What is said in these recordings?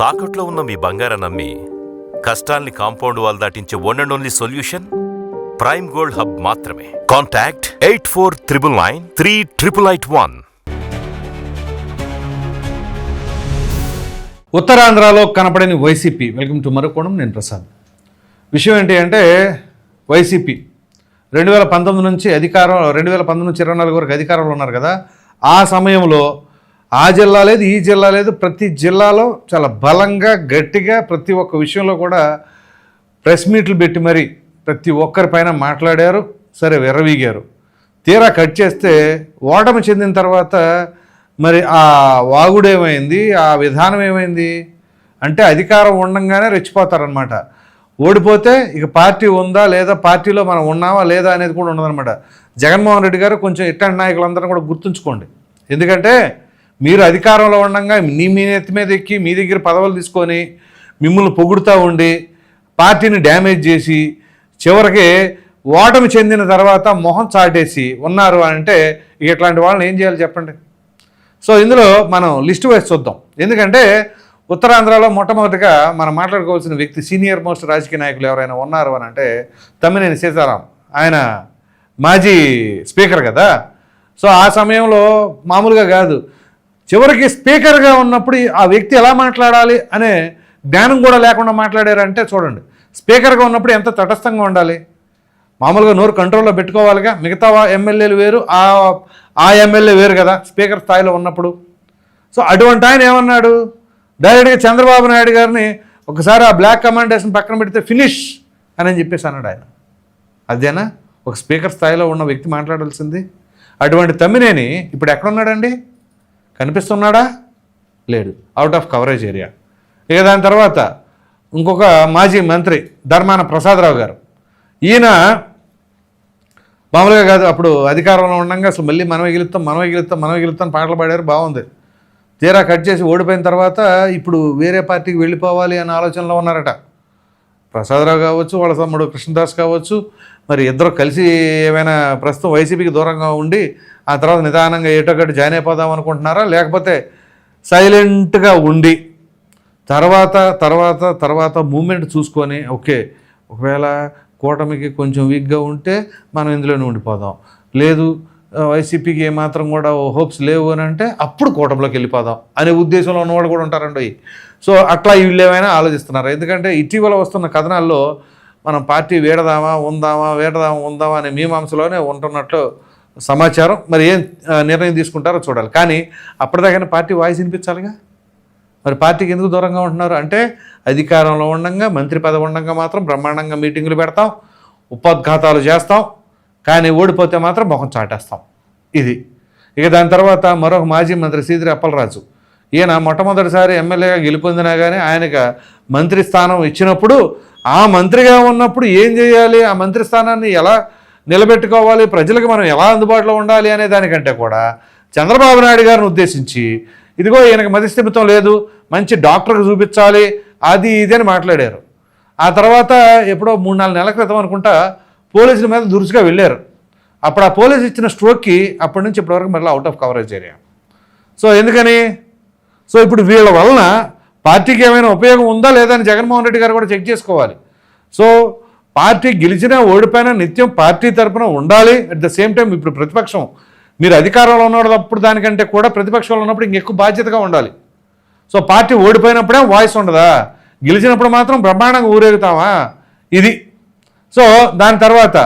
తాకట్లో ఉన్న మీ బంగారం నమ్మి కష్టాల్ని compound wall దాటించే one and only solution prime gold hub మాత్రమే. Contact eight four triple nine three triple eight one ఉత్తరాంధ్రలో కనపడని వైసీపీ. వెల్కమ్ టు మరుకోణం నేను ప్రసాద్ విషయం ఏంటి అంటే వైసీపీ రెండు వేల పంతొమ్మిది నుంచి అధికారం రెండు వేల పంతొమ్మిది నుంచి ఇరవై నాలుగు వరకు అధికారంలో ఉన్నారు కదా. ఆ సమయంలో ఆ జిల్లా లేదు ఈ జిల్లా లేదు ప్రతి జిల్లాలో చాలా బలంగా గట్టిగా ప్రతి ఒక్క విషయంలో కూడా ప్రెస్ మీట్లు పెట్టి మరి ప్రతి ఒక్కరిపైన మాట్లాడారు సరే విర్రవీగారు. తీరా కట్ చేస్తే ఓటమి చెందిన తర్వాత మరి ఆ వాగుడు ఏమైంది ఆ విధానం ఏమైంది? అంటే అధికారం ఉండంగానే రెచ్చిపోతారనమాట ఓడిపోతే ఇక పార్టీ ఉందా లేదా పార్టీలో మనం ఉన్నామా లేదా అనేది కూడా ఉండదన్నమాట. జగన్మోహన్ రెడ్డి గారు కొంచెం ఇట్లాంటి నాయకులందరూ కూడా గుర్తుంచుకోండి. ఎందుకంటే మీరు అధికారంలో ఉండగా నీ మీ నెత్తి మీద ఎక్కి మీ దగ్గర పదవులు తీసుకొని మిమ్మల్ని పొగుడుతూ ఉండి పార్టీని డ్యామేజ్ చేసి చివరికి ఓటమి చెందిన తర్వాత మొహం చాటేసి ఉన్నారు అని అంటే ఇట్లాంటి వాళ్ళని ఏం చేయాలి చెప్పండి? సో ఇందులో మనం లిస్టు వేసి చూద్దాం. ఎందుకంటే ఉత్తరాంధ్రలో మొట్టమొదటిగా మనం మాట్లాడుకోవాల్సిన వ్యక్తి సీనియర్ మోస్ట్ రాజకీయ నాయకులు ఎవరైనా ఉన్నారు అని అంటే తమ్మినేని సీతారాం. ఆయన మాజీ స్పీకర్ కదా. సో ఆ సమయంలో మామూలుగా కాదు. చివరికి స్పీకర్గా ఉన్నప్పుడు ఆ వ్యక్తి ఎలా మాట్లాడాలి అనే జ్ఞానం కూడా లేకుండా మాట్లాడారంటే చూడండి. స్పీకర్గా ఉన్నప్పుడు ఎంత తటస్థంగా ఉండాలి? మామూలుగా నోరు కంట్రోల్లో పెట్టుకోవాలిగా. మిగతా ఎమ్మెల్యేలు వేరు ఆ ఆ ఎమ్మెల్యే వేరు కదా స్పీకర్ స్థాయిలో ఉన్నప్పుడు. సో అటువంటి ఆయన ఏమన్నాడు? డైరెక్ట్గా చంద్రబాబు నాయుడు గారిని ఒకసారి ఆ బ్లాక్ కమాండేషన్ పక్కన పెడితే ఫినిష్ అని చెప్పేసి అన్నాడు ఆయన. అదేనా? ఒక స్పీకర్ స్థాయిలో ఉన్న వ్యక్తి మాట్లాడాల్సింది. అటువంటి తమ్మినేని ఇప్పుడు ఎక్కడున్నాడండి కనిపిస్తున్నాడా? లేడు అవుట్ ఆఫ్ కవరేజ్ ఏరియా ఇక దాని తర్వాత ఇంకొక మాజీ మంత్రి ధర్మాన ప్రసాదరావు గారు. ఈయన మామూలుగా కాదు అప్పుడు అధికారంలో ఉండగా అసలు మళ్ళీ మనమే గెలుస్తాం మనమే గెలుస్తాం మనమే గెలుస్తాం పాటలు పాడారు బాగుంది. తీరా కట్ చేసి ఓడిపోయిన తర్వాత ఇప్పుడు వేరే పార్టీకి వెళ్ళిపోవాలి అనే ఆలోచనలో ఉన్నారట. ప్రసాదరావు కావచ్చు వాళ్ళ తమ్ముడు కృష్ణదాస్ కావచ్చు మరి ఇద్దరు కలిసి ఏమైనా ప్రస్తుతం వైసీపీకి దూరంగా ఉండి ఆ తర్వాత నిదానంగా ఏటోకటి జాయిన్ అయిపోదాం అనుకుంటున్నారా? లేకపోతే సైలెంట్గా ఉండి తర్వాత తర్వాత తర్వాత మూమెంట్ చూసుకొని ఓకే ఒకవేళ కూటమికి కొంచెం వీక్గా ఉంటే మనం ఇందులోనే ఉండిపోదాం. లేదు వైసీపీకి ఏమాత్రం కూడా హోప్స్ లేవు అని అంటే అప్పుడు కూటమిలోకి వెళ్ళిపోదాం అనే ఉద్దేశంలో ఉన్నవాడు కూడా ఉంటారండి. సో అట్లా వీళ్ళు ఏమైనా ఆలోచిస్తున్నారు? ఎందుకంటే ఇటీవల వస్తున్న కథనాల్లో మనం పార్టీ వేడదామా ఉందామా వేడదామా ఉందామా అనే మీమాంసలోనే ఉంటున్నట్లు సమాచారం మరి ఏం నిర్ణయం తీసుకుంటారో చూడాలి. కానీ అప్పటిదాకా పార్టీ వాయిస్ వినిపించాలిగా? మరి పార్టీకి ఎందుకు దూరంగా ఉంటున్నారు? అంటే అధికారంలో ఉండగా మంత్రి పదవి ఉండగా మాత్రం బ్రహ్మాండంగా మీటింగులు పెడతాం ఉపోద్ఘాతాలు చేస్తాం కానీ ఓడిపోతే మాత్రం ముఖం చాటేస్తాం. ఇది. ఇక దాని తర్వాత మరొక మాజీ మంత్రి సీదిరి అప్పలరాజు. ఈయన మొట్టమొదటిసారి ఎమ్మెల్యేగా గెలుపొందినా కానీ ఆయనకు మంత్రి స్థానం ఇచ్చినప్పుడు ఆ మంత్రిగా ఉన్నప్పుడు ఏం చేయాలి? ఆ మంత్రి స్థానాన్ని ఎలా నిలబెట్టుకోవాలి ప్రజలకు మనం ఎలా అందుబాటులో ఉండాలి అనే దానికంటే కూడా చంద్రబాబు నాయుడు గారిని ఉద్దేశించి ఇదిగో ఈయనకు మతిస్థిమితం లేదు మంచి డాక్టర్కి చూపించాలి అది ఇది అని మాట్లాడారు. ఆ తర్వాత ఎప్పుడో మూడు నాలుగు నెలల క్రితం అనుకుంటా పోలీసుల మీద దురుసుగా వెళ్ళారు. అప్పుడు ఆ పోలీసు ఇచ్చిన స్ట్రోక్కి అప్పటి నుంచి ఇప్పటివరకు మళ్ళీ out of coverage area so ఎందుకని? సో ఇప్పుడు వీళ్ళ వలన పార్టీకి ఏమైనా ఉపయోగం ఉందా లేదా అని జగన్మోహన్ రెడ్డి గారు కూడా చెక్ చేసుకోవాలి. సో పార్టీ గెలిచినా ఓడిపోయినా నిత్యం పార్టీ తరపున ఉండాలి. అట్ ద సేమ్ టైం ఇప్పుడు ప్రతిపక్షం మీరు అధికారంలో ఉన్నప్పుడు దానికంటే కూడా ప్రతిపక్షంలో ఉన్నప్పుడు ఇంకెక్కువ బాధ్యతగా ఉండాలి. సో పార్టీ ఓడిపోయినప్పుడే వాయిస్ ఉండదా? గెలిచినప్పుడు మాత్రం బ్రహ్మాండంగా ఊరేగుతామా? ఇది. సో దాని తర్వాత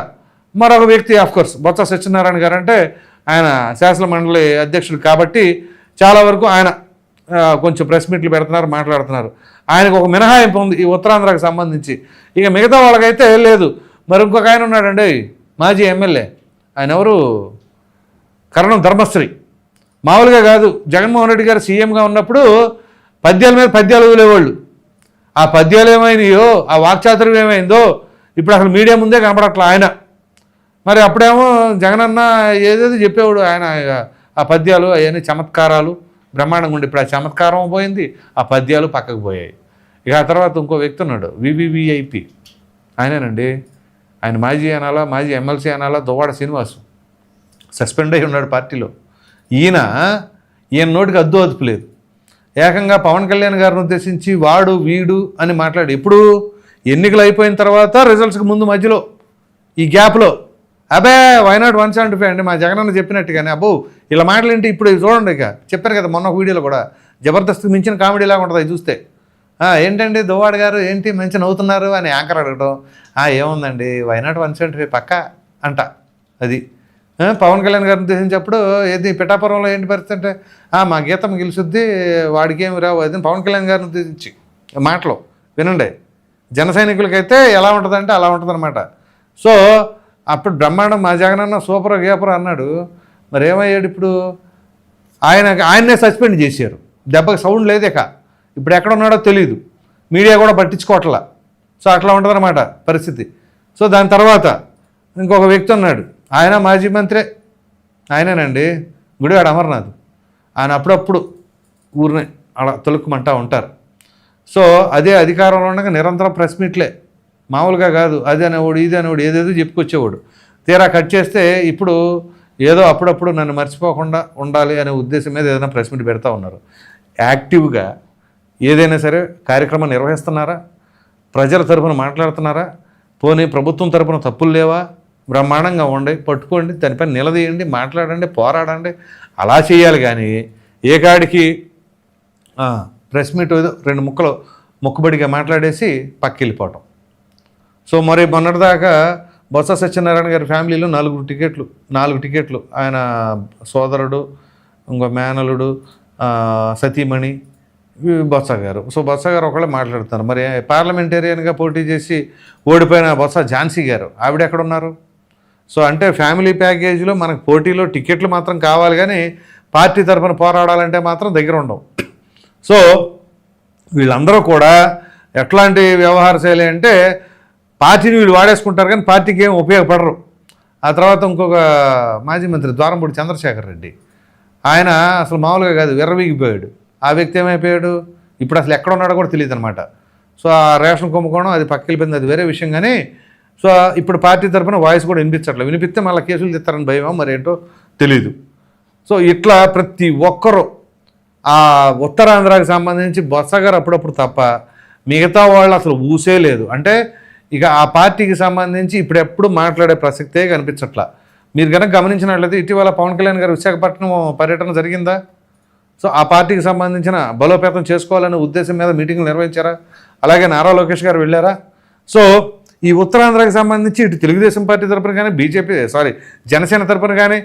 మరొక వ్యక్తి ఆఫ్కోర్స్ బొత్స సత్యనారాయణ గారు అంటే ఆయన శాసన మండలి అధ్యక్షుడు కాబట్టి చాలా వరకు ఆయన కొంచెం ప్రెస్ మీట్లు పెడుతున్నారు మాట్లాడుతున్నారు. ఆయనకు ఒక మినహాయింపు ఉంది ఈ ఉత్తరాంధ్రకు సంబంధించి. ఇక మిగతా వాళ్ళకైతే లేదు. మరి ఇంకొక ఆయన ఉన్నాడండి మాజీ ఎమ్మెల్యే. ఆయన ఎవరు? కరణం ధర్మశ్రీ. మామూలుగా కాదు జగన్మోహన్ రెడ్డి గారు సీఎంగా ఉన్నప్పుడు పద్యాల మీద పద్యాలు వదిలేవాళ్ళు. ఆ పద్యాలు ఏమైనాయో ఆ వాక్చాతుర్యం ఏమైందో ఇప్పుడు అసలు మీడియా ముందే కనపడట్లా ఆయన. మరి అప్పుడేమో జగనన్న ఏదేదో చెప్పేవాడు ఆయన ఇక ఆ పద్యాలు అవన్నీ చమత్కారాలు. బ్రహ్మాండంగా ఉండి ఇప్పుడు ఆ చమత్కారం పోయింది ఆ పద్యాలు పక్కకు పోయాయి. ఇక ఆ తర్వాత ఇంకో వ్యక్తి ఉన్నాడు వివివిఐపి ఆయనేనండి. ఆయన మాజీ అనాలా మాజీ ఎమ్మెల్సీ అనాలా దువ్వాడ శ్రీనివాసు. సస్పెండ్ అయి ఉన్నాడు పార్టీలో. ఈయన ఈయన నోటికి అద్దు అదుపు లేదు. ఏకంగా పవన్ కళ్యాణ్ గారిని ఉద్దేశించి వాడు వీడు అని మాట్లాడు ఇప్పుడు ఎన్నికలు అయిపోయిన తర్వాత రిజల్ట్స్కి ముందు మధ్యలో ఈ గ్యాప్లో అబే why not one seventy five అండి మా జగనన్న చెప్పినట్టుగానే అబ్బో ఇలా మాటలేంటి? ఇప్పుడు చూడండి ఇక. చెప్పారు కదా మొన్న ఒక వీడియోలో కూడా. జబర్దస్త్ మించిన కామెడీ లాగా ఉంటుంది అది చూస్తే. ఏంటండి దువ్వాడు గారు ఏంటి మంచి నవ్వుతున్నారు అని యాంకర్ అడగడం ఏముందండి? వైనాట్ వన్ సెవెంటీ ఫైవ్ పక్క అంట. అది. పవన్ కళ్యాణ్ గారిని ఉద్దేశించినప్పుడు ఏది పిఠాపురంలో ఏంటి పరిస్థితి అంటే మా గీతం గెలుసుద్ది వాడికి ఏమి రావు అది పవన్ కళ్యాణ్ గారిని ఉద్దేశించి. మాటలు. వినండి. జన సైనికులకైతే ఎలా ఉంటుందంటే అలా ఉంటుందన్నమాట. సో అప్పుడు బ్రహ్మాండం మా జగనన్న సూపర్ గేపర్ అన్నాడు మరి ఏమయ్యాడు ఇప్పుడు? ఆయన ఆయన్నే సస్పెండ్ చేశారు. దెబ్బకి సౌండ్ లేదేక ఇప్పుడు ఎక్కడ ఉన్నాడో తెలియదు మీడియా కూడా పట్టించుకోవట్లా. సో అట్లా ఉంటుందన్నమాట పరిస్థితి. సో దాని తర్వాత ఇంకొక వ్యక్తి ఉన్నాడు. ఆయన మాజీ మంత్రే. ఆయనేనండి. గుడివాడ అమర్నాథ్. ఆయన అప్పుడప్పుడు ఊరిని అలా తొలుక్కుమంటా ఉంటారు. సో అదే అధికారంలో ఉండగా నిరంతరం ప్రెస్ మీట్లే. మామూలుగా కాదు అది అనేవాడు ఇది అనేవాడు ఏదేదో చెప్పుకొచ్చేవాడు. తీరా కట్ చేస్తే ఇప్పుడు ఏదో అప్పుడప్పుడు నన్ను మర్చిపోకుండా ఉండాలి అనే ఉద్దేశం మీద ఏదైనా ప్రెస్ మీట్ పెడతా ఉన్నారు. యాక్టివ్గా ఏదైనా సరే కార్యక్రమం నిర్వహిస్తున్నారా? ప్రజల తరపున మాట్లాడుతున్నారా? పోనీ ప్రభుత్వం తరపున తప్పులు లేవా? బ్రహ్మాండంగా ఉండి పట్టుకోండి దానిపై నిలదీయండి మాట్లాడండి పోరాడండి అలా చేయాలి కానీ ఏ కాడికి ప్రెస్ మీట్ ఏదో రెండు ముక్కలు మొక్కుబడిగా మాట్లాడేసి పక్కి వెళ్ళిపోవటం సో మరి మొన్నటిదాకా బొత్స సత్యనారాయణ గారి ఫ్యామిలీలో నాలుగు టికెట్లు నాలుగు టికెట్లు. ఆయన సోదరుడు ఇంకో మేనలుడు సతీమణి బొత్స గారు. సో బొత్స గారు ఒకళ్ళే మాట్లాడుతున్నారు. మరి పార్లమెంటేరియన్గా పోటీ చేసి ఓడిపోయిన బొత్స ఝాన్సీ గారు ఆవిడ ఎక్కడ ఉన్నారు సో అంటే ఫ్యామిలీ ప్యాకేజీలో మనకు పోటీలో టికెట్లు మాత్రం కావాలి కానీ పార్టీ తరఫున పోరాడాలంటే మాత్రం దగ్గర ఉండవు. సో వీళ్ళందరూ కూడా ఎట్లాంటి వ్యవహార శైలి అంటే పార్టీని వీళ్ళు వాడేసుకుంటారు కానీ పార్టీకి ఏం ఉపయోగపడరు. ఆ తర్వాత ఇంకొక మాజీ మంత్రి ద్వారంపూడి చంద్రశేఖర్ రెడ్డి ఆయన అసలు మామూలుగా కాదు విర్రవీగిపోయాడు. ఆ వ్యక్తి ఏమైపోయాడు? ఇప్పుడు అసలు ఎక్కడ ఉన్నాడో కూడా తెలియదు అనమాట సో ఆ రేషన్ కుంభకోణం అది పక్కెళ్ళిపోయింది అది వేరే విషయం కానీ సో ఇప్పుడు పార్టీ తరఫున వాయిస్ కూడా వినిపించట్లేదు. వినిపిస్తే మళ్ళీ కేసులు తెస్తారని భయమో మరేంటో తెలీదు. సో ఇట్లా ప్రతి ఒక్కరూ ఆ ఉత్తరాంధ్రాకి సంబంధించి బొత్స గారు అప్పుడప్పుడు తప్ప మిగతా వాళ్ళు అసలు ఊసే లేదు. అంటే ఇక ఆ పార్టీకి సంబంధించి ఇప్పుడెప్పుడు మాట్లాడే ప్రసక్తే కనిపించట్లా. మీరు కనుక గమనించినట్లయితే ఇటీవల పవన్ కళ్యాణ్ గారు విశాఖపట్నం పర్యటన జరిగిందా? సో ఆ పార్టీకి సంబంధించిన బలోపేతం చేసుకోవాలనే ఉద్దేశం మీద మీటింగ్లు నిర్వహించారా? అలాగే నారా లోకేష్ గారు వెళ్ళారా? సో ఈ ఉత్తరాంధ్రకి సంబంధించి ఇటు తెలుగుదేశం పార్టీ తరపున కానీ బీజేపీ సారీ జనసేన తరపున కానీ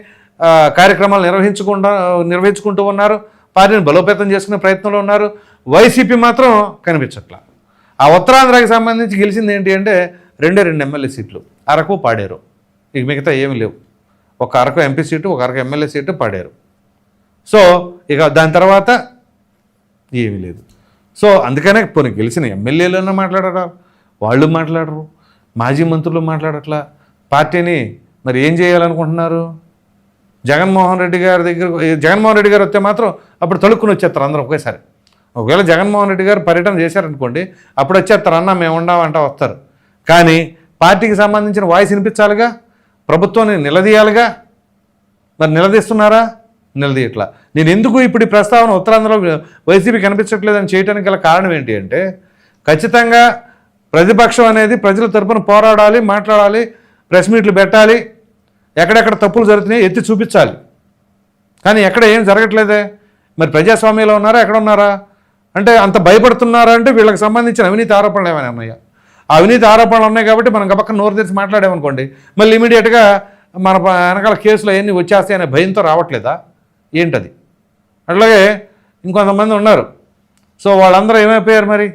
కార్యక్రమాలు నిర్వహించకుండా నిర్వహించుకుంటూ ఉన్నారు. పార్టీని బలోపేతం చేసుకునే ప్రయత్నంలో ఉన్నారు. వైసీపీ మాత్రం కనిపించట్లా. ఆ ఉత్తరాంధ్రకి సంబంధించి గెలిచింది ఏంటి అంటే రెండే రెండు ఎమ్మెల్యే సీట్లు. అరకు పాడారు. ఇక మిగతా ఏమి లేవు. ఒక అరకు ఎంపీ సీటు ఒక అరకు ఎమ్మెల్యే సీటు పాడారు. సో ఇక దాని తర్వాత ఏమీ లేదు. సో అందుకనే పోనీ గెలిచిన ఎమ్మెల్యేలన్నా మాట్లాడరా? వాళ్ళు మాట్లాడరు. మాజీ మంత్రులు మాట్లాడట్లా. పార్టీని మరి ఏం చేయాలనుకుంటున్నారు? జగన్మోహన్ రెడ్డి గారి దగ్గర జగన్మోహన్ రెడ్డి గారు వస్తే మాత్రం అప్పుడు తొలుక్కుని వచ్చేస్తారు అందరూ ఒకేసారి. ఒకవేళ జగన్మోహన్ రెడ్డి గారు పర్యటన చేశారనుకోండి అప్పుడు వచ్చేస్తారు అన్న మేము ఉండామంటా వస్తారు. కానీ పార్టీకి సంబంధించిన వాయిస్ వినిపించాలిగా? ప్రభుత్వాన్ని నిలదీయాలిగా? మరి నిలదీస్తున్నారా? నిలదీయట్లా. నేను ఎందుకు ఇప్పుడు ఈ ప్రస్తావన ఉత్తరాంధ్రలో వైసీపీ కనిపించట్లేదని చేయడానికి గల కారణం ఏంటి అంటే ఖచ్చితంగా ప్రతిపక్షం అనేది ప్రజల తరపున పోరాడాలి మాట్లాడాలి ప్రెస్ మీట్లు పెట్టాలి ఎక్కడెక్కడ తప్పులు జరుగుతున్నాయి ఎత్తి చూపించాలి. కానీ ఎక్కడ ఏం జరగట్లేదే? మరి ప్రజాస్వామ్యంలో ఉన్నారా? ఎక్కడ ఉన్నారా? అంటే అంత భయపడుతున్నారా అంటే వీళ్ళకి సంబంధించిన అవినీతి ఆరోపణలు ఏమైనా ఉన్నాయా? అవినీతి ఆరోపణలు ఉన్నాయి కాబట్టి మనం గబక్క నోరు తెరిచి మాట్లాడామనుకోండి మళ్ళీ ఇమీడియట్గా మన వెనకాల కేసులు అవన్నీ వచ్చేస్తాయి అనే భయంతో రావట్లేదా? ఏంటది? అట్లాగే ఇంకొంతమంది ఉన్నారు. సో వాళ్ళందరూ ఏమైపోయారు మరి?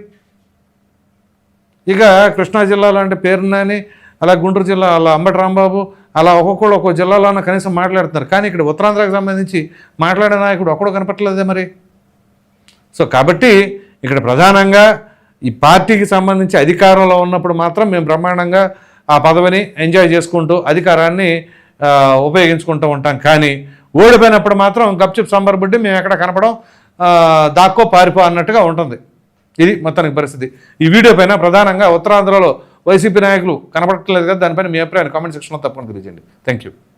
ఇక కృష్ణా జిల్లాలో అంటే పేరున్నాని అలా గుంటూరు జిల్లా అలా అంబటి రాంబాబు అలా ఒక్కొక్కడు ఒక్కో జిల్లాలో కనీసం మాట్లాడుతున్నారు. కానీ ఇక్కడ ఉత్తరాంధ్రకు సంబంధించి మాట్లాడే నాయకుడు ఒక్కడో కనపట్లేదే మరి? సో కాబట్టి ఇక్కడ ప్రధానంగా ఈ పార్టీకి సంబంధించి అధికారంలో ఉన్నప్పుడు మాత్రం మేము బ్రహ్మాండంగా ఆ పదవిని ఎంజాయ్ చేసుకుంటూ అధికారాన్ని ఉపయోగించుకుంటూ ఉంటాం. కానీ ఓడిపోయినప్పుడు మాత్రం గప్చిప్ సంబరబుడ్డి మేము ఎక్కడ కనపడం దాక్కో పారిపో అన్నట్టుగా ఉంటుంది. ఇది మొత్తానికి పరిస్థితి. ఈ వీడియో పైన ప్రధానంగా ఉత్తరాంధ్రలో వైసీపీ నాయకులు కనపడట్లేదు కదా దానిపైన మీ అభిప్రాయాన్ని కామెంట్ సెక్షన్లో తప్పకుండా తెలియజేయండి. Thank you